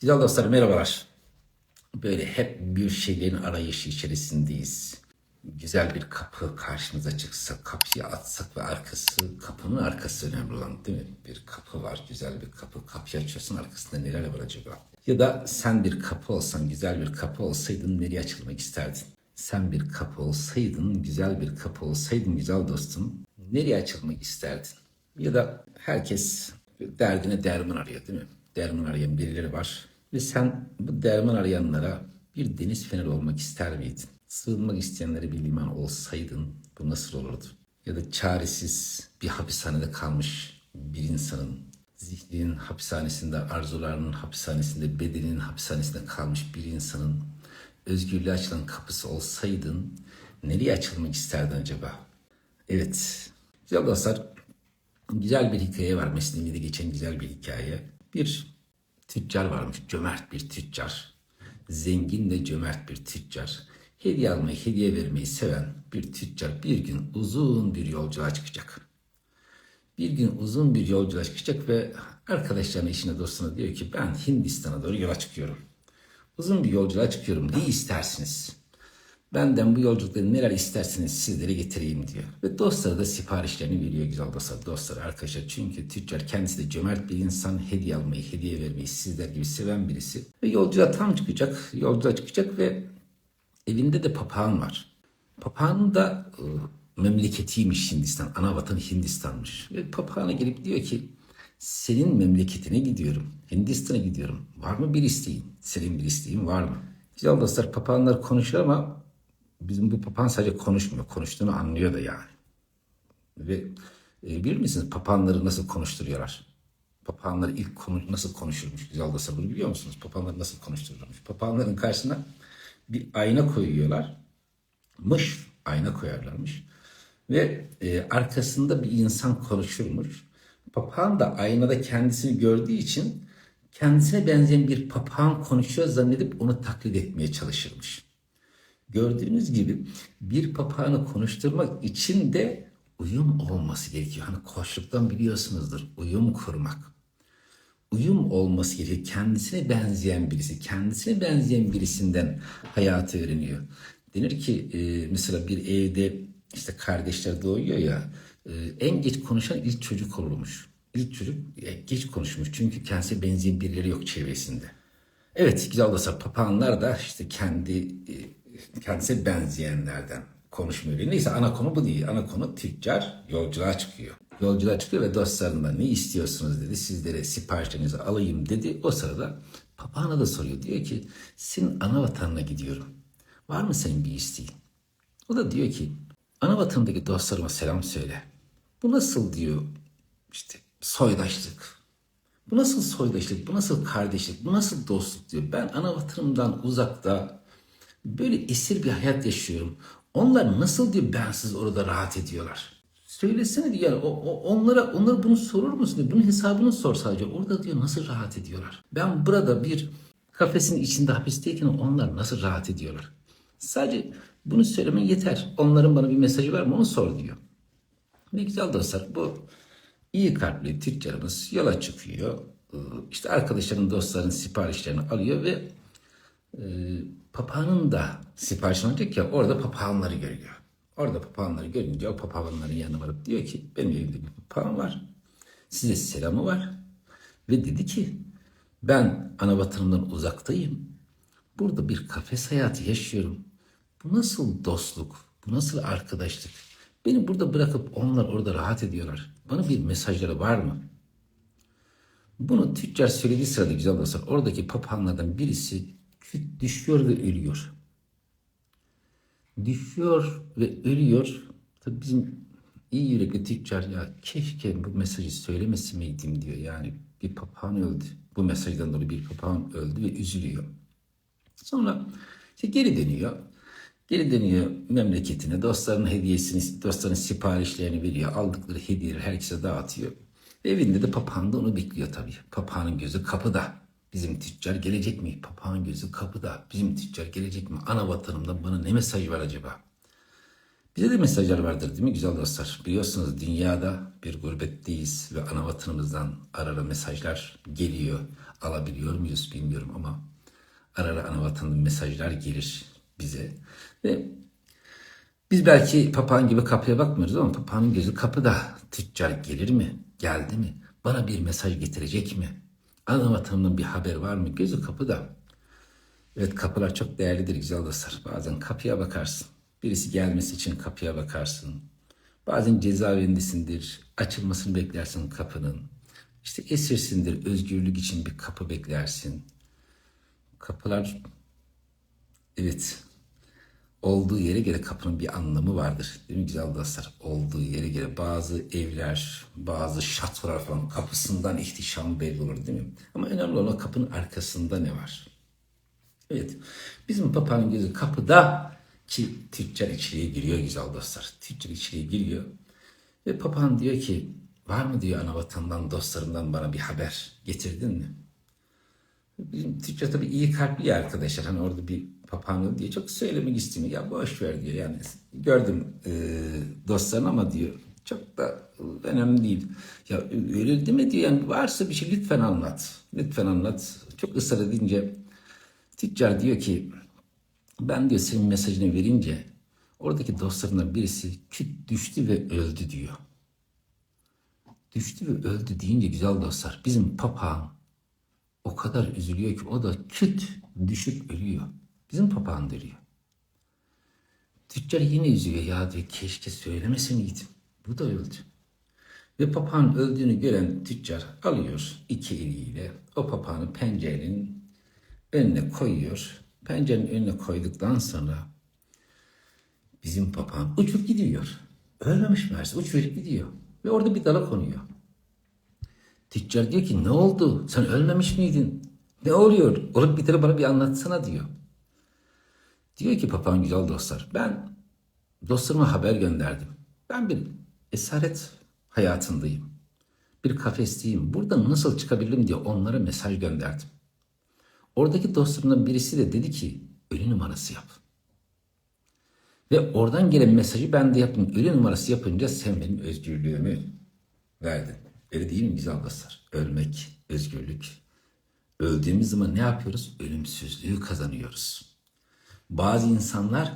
Güzel dostlar merhabalar. Böyle hep bir şeylerin arayışı içerisindeyiz. Güzel bir kapı karşımıza çıksa, kapıyı atsak ve arkası, kapının arkası önemli olan değil mi? Bir kapı var, güzel bir kapı. Kapıyı açıyorsun arkasında neler var acaba? Ya da sen bir kapı olsan, güzel bir kapı olsaydın nereye açılmak isterdin? Sen bir kapı olsaydın, güzel bir kapı olsaydın güzel dostum, nereye açılmak isterdin? Ya da herkes derdine derman arıyor değil mi? Derman arayan birileri var. Ve sen bu derman arayanlara bir deniz feneri olmak ister miydin? Sığınmak isteyenlere bir liman olsaydın bu nasıl olurdu? Ya da çaresiz bir hapishanede kalmış bir insanın zihninin hapishanesinde, arzularının hapishanesinde, bedeninin hapishanesinde kalmış bir insanın özgürlüğe açılan kapısı olsaydın nereye açılmak isterdin acaba? Evet. Güzel dostlar. Güzel bir hikaye var. Mesnevi'de geçen güzel bir hikaye. Bir tüccar varmış. Cömert bir tüccar. Zengin de cömert bir tüccar. Hediye almayı, hediye vermeyi seven bir tüccar bir gün uzun bir yolculuğa çıkacak. Bir gün uzun bir yolculuğa çıkacak ve arkadaşlarına, işine, dostuna diyor ki ben Hindistan'a doğru yola çıkıyorum. Uzun bir yolculuğa çıkıyorum. Ne istersiniz? Benden bu yolculukta neler isterseniz sizlere getireyim diyor. Ve dostlara da siparişlerini veriyor güzel dostlar. Dostlar arkadaşlar çünkü tüccar kendisi de cömert bir insan. Hediye almayı, hediye vermeyi sizler gibi seven birisi. Ve yolculuğa tam çıkacak. Yolculuğa çıkacak ve evinde de papağan var. Papağanın da e, memleketiymiş Hindistan. Ana vatanı Hindistan'mış. Ve papağana gelip diyor ki senin memleketine gidiyorum. Hindistan'a gidiyorum. Var mı bir isteğin? Senin bir isteğin var mı? Güzel dostlar papağanlar konuşuyor ama bizim bu papağan sadece konuşmuyor. Konuştuğunu anlıyor da yani. Ve e, bilir misiniz papağanları nasıl konuşturuyorlar? Papağanlar ilk konu, nasıl konuşurmuş? Güzel dostlar bunu biliyor musunuz? Papağanları nasıl konuştururmuş? Papağanların karşısına bir ayna koyuyorlar. Mış ayna koyarlarmış. Ve e, arkasında bir insan konuşurmuş. Papağan da aynada kendisini gördüğü için kendisine benzeyen bir papağan konuşuyor zannedip onu taklit etmeye çalışırmış. Gördüğünüz gibi bir papağanı konuşturmak için de uyum olması gerekiyor. Hani koçluktan biliyorsunuzdur uyum kurmak. Uyum olması gerekiyor. Kendisine benzeyen birisi, kendisine benzeyen birisinden hayatı öğreniyor. Denir ki e, mesela bir evde işte kardeşler doğuyor ya e, en geç konuşan ilk çocuk olurmuş. İlk çocuk e, geç konuşmuş çünkü kendisine benzeyen birileri yok çevresinde. Evet güzel dostlar papağanlar da işte kendi e, kendisine benzeyenlerden konuşmuyor. Neyse ana konu bu değil. Ana konu tüccar yolculuğa çıkıyor. Yolculuğa çıkıyor ve dostlarından ne istiyorsunuz dedi. Sizlere siparişlerinizi alayım dedi. O sırada papağana da soruyor. Diyor ki senin ana vatanına gidiyorum. Var mı senin bir isteğin? O da diyor ki ana vatanımdaki dostlarıma selam söyle. Bu nasıl diyor işte soydaşlık. Bu nasıl soydaşlık, bu nasıl kardeşlik, bu nasıl dostluk diyor. Ben ana vatanımdan uzakta böyle esir bir hayat yaşıyorum. Onlar nasıl diyor bensiz orada rahat ediyorlar. Söylesene diyor yani o, o- onlara onlara bunu sorur musun diyor. Bunun hesabını sor sadece. Orada diyor nasıl rahat ediyorlar. Ben burada bir kafesin içinde hapisteyken onlar nasıl rahat ediyorlar. Sadece bunu söylemen yeter. Onların bana bir mesajı var mı onu sor diyor. Ne güzel dostlar bu iyi kalpli tüccarımız yola çıkıyor. Ee, İşte arkadaşların dostların siparişlerini alıyor ve e, papağanın da siparişini alacak ya orada papağanları görüyor. Orada papağanları görünce o papağanların yanına varıp diyor ki benim elimde bir papağan var. Size selamı var. Ve dedi ki ben ana vatanımdan uzaktayım. Burada bir kafes hayatı yaşıyorum. Bu nasıl dostluk? Bu nasıl arkadaşlık? Beni burada bırakıp onlar orada rahat ediyorlar. Bana bir mesajları var mı? Bunu tüccar söylediği sırada güzel dostlar oradaki papağanlardan birisi düşüyor ve ölüyor. Düşüyor ve ölüyor. Tabii bizim iyi yürekli tüccar ya keşke bu mesajı söylemesi miydim diyor. Yani bir papağan öldü. Bu mesajdan dolayı bir papağan öldü ve üzülüyor. Sonra işte geri dönüyor. Geri dönüyor memleketine. Dostlarının hediyesini, dostlarının siparişlerini veriyor. Aldıkları hediyeleri herkese dağıtıyor. Evinde de papağan da onu bekliyor tabii. Papağanın gözü kapıda. Bizim tüccar gelecek mi? Papağan gözü kapıda. Bizim tüccar gelecek mi? Ana vatanımdan bana ne mesaj var acaba? Bize de mesajlar vardır değil mi güzel dostlar? Biliyorsunuz dünyada bir gurbetteyiz ve ana vatanımızdan ara ara mesajlar geliyor. alabiliyor muyuz bilmiyorum ama ara ara ana vatanın mesajlar gelir bize. Ve biz belki papağan gibi kapıya bakmıyoruz ama papağanın gözü kapıda. Tüccar gelir mi? Geldi mi? Bana bir mesaj getirecek mi? Ana vatanımdan bir haber var mı? Gözü kapıda. Evet kapılar çok değerlidir güzel dostlar. Bazen kapıya bakarsın. Birisi gelmesi için kapıya bakarsın. Bazen cezaevindesindir. Açılmasını beklersin kapının. İşte esirsindir. Özgürlük için bir kapı beklersin. Kapılar evet olduğu yere göre kapının bir anlamı vardır. Değil mi güzel dostlar? Olduğu yere göre bazı evler, bazı şatolar falan kapısından ihtişam belli olur değil mi? Ama önemli olan kapının arkasında ne var? Evet. Bizim papağanın gözü kapıda ki tüccar içeriye giriyor güzel dostlar. Tüccar içeriye giriyor. Ve papağan diyor ki var mı diyor ana vatandan dostlarımdan bana bir haber getirdin mi? Bizim tüccar tabii iyi kalpli arkadaşlar. Hani orada bir papağanı diye çok söylemek istemiyor. Ya boş ver diyor yani. Gördüm e, dostlarını ama diyor çok da önemli değil. Ya öyle mi diyor yani varsa bir şey lütfen anlat. Lütfen anlat. Çok ısrar edince tüccar diyor ki ben diyor senin mesajını verince oradaki dostlarından birisi küt düştü ve öldü diyor. Düştü ve öldü deyince güzel dostlar bizim papağan o kadar üzülüyor ki o da küt düşüp ölüyor. Bizim papağan ölüyor. Tüccar yine üzülüyor. Ya diyor keşke söylemese miydim. Bu da öldü. Ve papağan öldüğünü gören tüccar alıyor iki eliyle o papağanı pencerenin önüne koyuyor. Pencerenin önüne koyduktan sonra bizim papağan uçup gidiyor. Ölmemiş meğerse uçup gidiyor. Ve orada bir dala konuyor. Tüccar diyor ki ne oldu? Sen ölmemiş miydin? Ne oluyor? Olup biteni bana bir anlatsana diyor. Diyor ki papağan güzel dostlar ben dostlarıma haber gönderdim. Ben bir esaret hayatındayım. Bir kafesteyim. Buradan nasıl çıkabilirim diye onlara mesaj gönderdim. Oradaki dostlarımdan birisi de dedi ki ölü numarası yap. Ve oradan gelen mesajı ben de yaptım. Ölü numarası yapınca sen benim özgürlüğümü verdin. Öyle değil mi güzel dostlar? Ölmek, özgürlük. Öldüğümüz zaman ne yapıyoruz? Ölümsüzlüğü kazanıyoruz. Bazı insanlar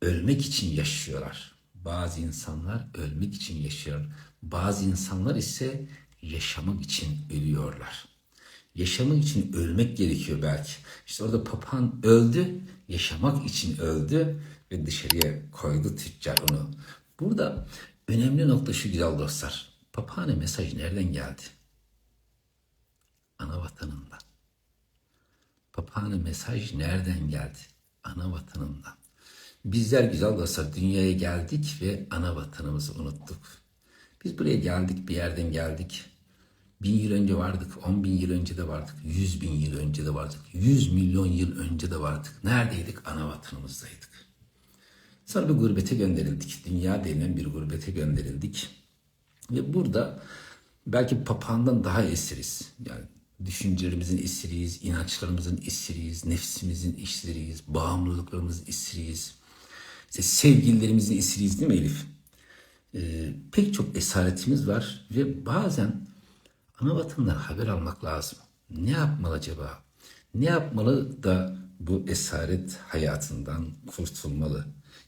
ölmek için yaşıyorlar. Bazı insanlar ölmek için yaşıyor. Bazı insanlar ise yaşamak için ölüyorlar. Yaşamak için ölmek gerekiyor belki. İşte orada papağan öldü, yaşamak için öldü ve dışarıya koydu tüccar onu. Burada önemli nokta şu güzel dostlar. Papağan'a mesaj nereden geldi? Ana vatanından. Papağan'a mesaj nereden geldi? Ana vatanından. Bizler güzel dostlar dünyaya geldik ve ana vatanımızı unuttuk. Biz buraya geldik bir yerden geldik. Bin yıl önce vardık, on bin yıl önce de vardık, yüz bin yıl önce de vardık, yüz milyon yıl önce de vardık. Neredeydik? Ana vatanımızdaydık. Sonra bir gurbete gönderildik. Dünya denilen bir gurbete gönderildik. Ve burada belki papağandan daha esiriz. Yani düşüncelerimizin esiriyiz, inançlarımızın esiriyiz, nefsimizin esiriyiz, bağımlılıklarımızın esiriyiz. İşte sevgililerimizin esiriyiz değil mi Elif? Ee, pek çok esaretimiz var ve bazen ana vatandan haber almak lazım. Ne yapmalı acaba? Ne yapmalı da bu esaret hayatından kurtulmalı?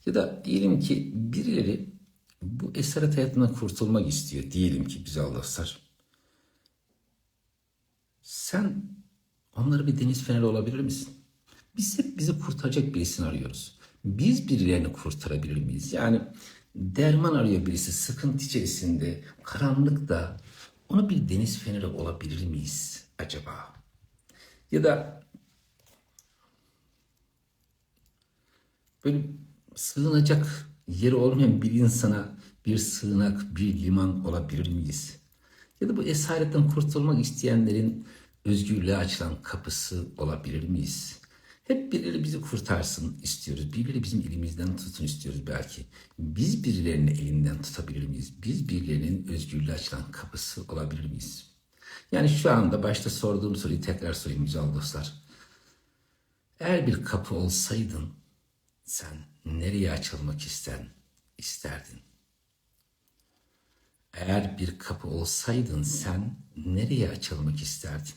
Ya da diyelim ki birileri bu esaret hayatından kurtulmak istiyor. Diyelim ki güzel dostlar. Sen onlara bir deniz feneri olabilir misin? Biz hep bizi kurtaracak birisini arıyoruz. Biz birilerini kurtarabilir miyiz? Yani derman arıyor birisi sıkıntı içerisinde, karanlıkta. Ona bir deniz feneri olabilir miyiz acaba? Ya da böyle sığınacak yeri olmayan bir insana bir sığınak, bir liman olabilir miyiz? Ya da bu esaretten kurtulmak isteyenlerin özgürlüğe açılan kapısı olabilir miyiz? Hep birileri bizi kurtarsın istiyoruz. Birileri bizim elimizden tutun istiyoruz belki. Biz birilerinin elinden tutabilir miyiz? Biz birilerinin özgürlüğe açılan kapısı olabilir miyiz? Yani şu anda başta sorduğum soruyu tekrar sorayım güzel dostlar. Eğer bir kapı olsaydın sen nereye açılmak isten, isterdin? Eğer bir kapı olsaydın sen nereye açılmak isterdin?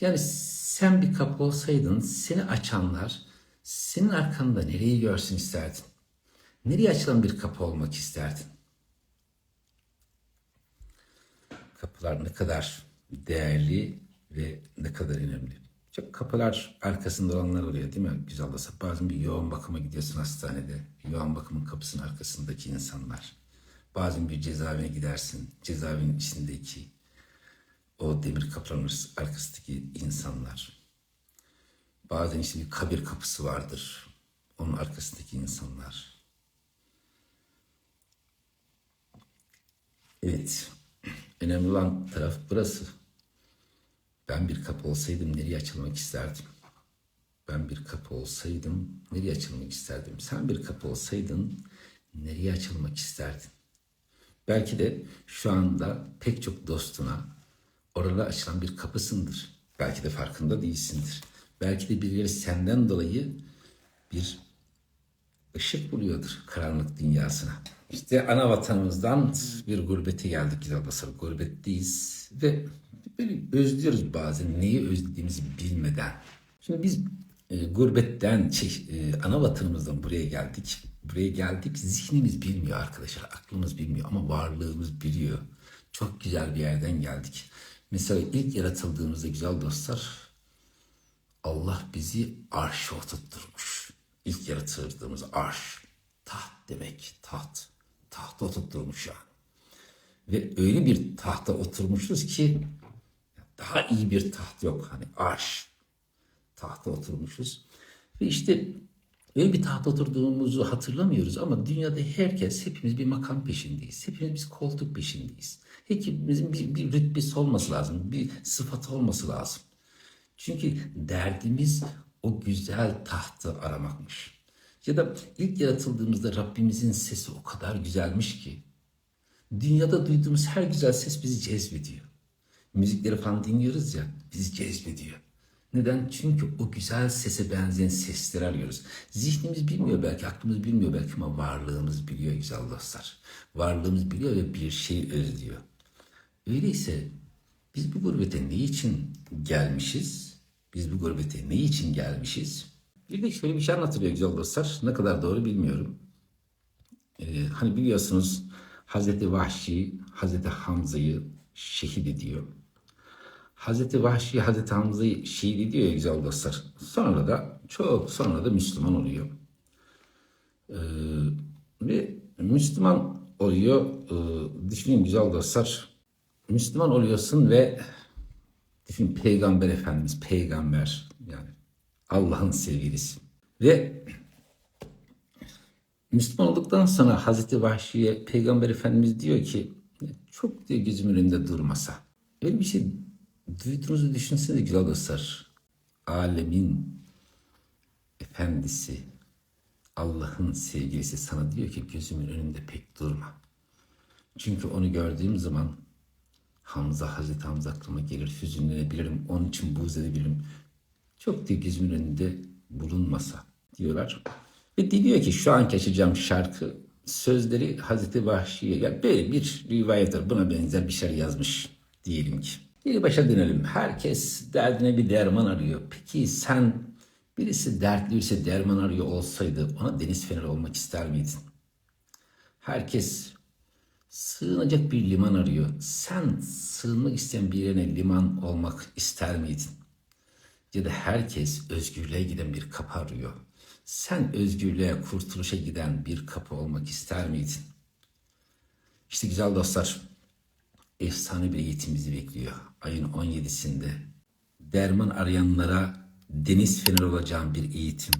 Yani sen bir kapı olsaydın seni açanlar senin arkanda nereyi görsün isterdin? Nereye açılan bir kapı olmak isterdin? Kapılar ne kadar değerli ve ne kadar önemli. Çok kapılar arkasında olanlar oluyor değil mi? Güzel olsa bazen bir yoğun bakıma gidiyorsun hastanede. Yoğun bakımın kapısının arkasındaki insanlar. Bazen bir cezaevine gidersin. Cezaevinin içindeki o demir kapıların arkasındaki insanlar. Bazen işte bir kabir kapısı vardır. Onun arkasındaki insanlar. Evet. Önemli olan taraf burası. Ben bir kapı olsaydım nereye açılmak isterdim? Ben bir kapı olsaydım nereye açılmak isterdim? Sen bir kapı olsaydın nereye açılmak isterdin? Belki de şu anda pek çok dostuna orada açılan bir kapısındır. Belki de farkında değilsindir. Belki de birileri senden dolayı bir ışık buluyordur karanlık dünyasına. İşte ana vatanımızdan bir gurbete geldik güzel basar. Gurbetteyiz ve böyle özlüyoruz bazen neyi özlediğimizi bilmeden. Şimdi biz e, gurbetten, şey, e, ana vatanımızdan buraya geldik. Buraya geldik zihnimiz bilmiyor arkadaşlar. Aklımız bilmiyor ama varlığımız biliyor. Çok güzel bir yerden geldik. Mesela ilk yaratıldığımızda güzel dostlar Allah bizi arşa oturtturmuş. İlk yaratıldığımız arş. Taht demek. Taht. Tahta oturtturmuş yani. Ve öyle bir tahta oturmuşuz ki daha iyi bir taht yok. Hani arş. Tahta oturmuşuz. Ve işte öyle bir tahta oturduğumuzu hatırlamıyoruz ama dünyada herkes, hepimiz bir makam peşindeyiz. Hepimiz biz koltuk peşindeyiz. Hepimizin bir, bir rütbesi olması lazım. Bir sıfatı olması lazım. Çünkü derdimiz o güzel tahtı aramakmış. Ya da ilk yaratıldığımızda Rabbimizin sesi o kadar güzelmiş ki dünyada duyduğumuz her güzel ses bizi cezbediyor. Müzikleri falan dinliyoruz ya bizi cezbediyor. Neden? Çünkü o güzel sese benzeyen sesleri arıyoruz. Zihnimiz bilmiyor belki, aklımız bilmiyor belki ama varlığımız biliyor güzel dostlar. Varlığımız biliyor ve bir şey özlüyor. Öyleyse biz bu gurbete ne için gelmişiz? Biz bu gurbete ne için gelmişiz? Bir de şöyle bir şey anlatılıyor güzel dostlar. Ne kadar doğru bilmiyorum. Ee, hani biliyorsunuz Hazreti Vahşi Hazreti Hamza'yı şehit ediyor. Hazreti Vahşi Hazreti Hamza'yı şehit ediyor ya güzel dostlar. Sonra da çok sonra da Müslüman oluyor. Ee, ve Müslüman oluyor. Ee, düşünün güzel dostlar. Müslüman oluyorsun ve düşün Peygamber Efendimiz, peygamber yani Allah'ın sevgilisi. Ve Müslüman olduktan sonra Hazreti Vahşi'ye Peygamber Efendimiz diyor ki çok diyor gözümün önünde durmasa. Öyle bir şey duyduğunuzu düşünsenize güzel dostlar. Alemin efendisi, Allah'ın sevgilisi sana diyor ki gözümün önünde pek durma. Çünkü onu gördüğüm zaman Hamza, Hazreti Hamza aklıma gelir, hüzünlenebilirim, onun için buğz edebilirim. Çok diyor gözümün önünde bulunmasa diyorlar. Ve diyor ki şu an açacağım şarkı sözleri Hazreti Vahşi'ye yani böyle bir rivayet var. Buna benzer bir şey yazmış diyelim ki. Bir başa dönelim. Herkes derdine bir derman arıyor. Peki sen birisi dertli birisi derman arıyor olsaydı ona deniz feneri olmak ister miydin? Herkes sığınacak bir liman arıyor. Sen sığınmak isteyen bir yerine liman olmak ister miydin? Ya da herkes özgürlüğe giden bir kapı arıyor. Sen özgürlüğe, kurtuluşa giden bir kapı olmak ister miydin? İşte güzel dostlar, efsane bir eğitim bizi bekliyor. Ayın 17'sinde derman arayanlara deniz feneri olacağım bir eğitim.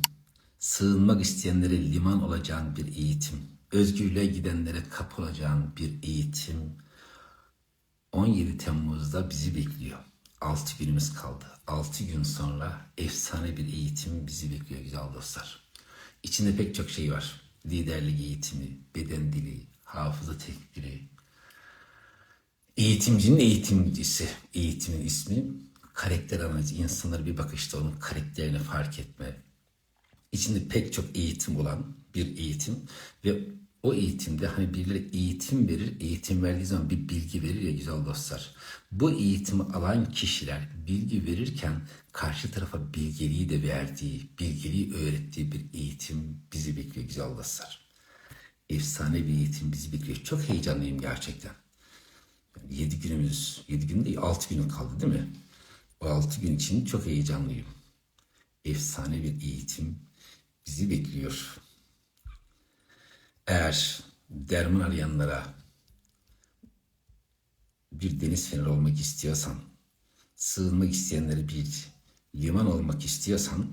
Sığınmak isteyenlere liman olacağın bir eğitim. Özgürlüğe gidenlere kapı olacağın bir eğitim. 17 Temmuz'da bizi bekliyor. 6 günümüz kaldı. 6 gün sonra efsane bir eğitim bizi bekliyor güzel dostlar. İçinde pek çok şey var. Liderlik eğitimi, beden dili, hafıza tekbiri, Eğitimcinin eğitimcisi, eğitimin ismi karakter analizi. İnsanları bir bakışta onun karakterini fark etme. İçinde pek çok eğitim olan bir eğitim ve o eğitimde hani birileri eğitim verir, eğitim verdiği zaman bir bilgi verir ya güzel dostlar. Bu eğitimi alan kişiler bilgi verirken karşı tarafa bilgeliği de verdiği, bilgeliği öğrettiği bir eğitim bizi bekliyor güzel dostlar. Efsane bir eğitim bizi bekliyor. Çok heyecanlıyım gerçekten. 7 günümüz, 7 gün değil 6 günün kaldı değil mi? O 6 gün için çok heyecanlıyım. Efsane bir eğitim bizi bekliyor. Eğer derman arayanlara bir deniz feneri olmak istiyorsan, sığınmak isteyenlere bir liman olmak istiyorsan,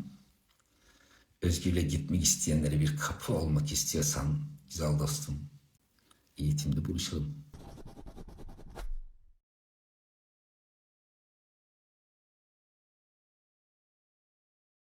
özgürle gitmek isteyenlere bir kapı olmak istiyorsan, güzel dostum, eğitimde buluşalım.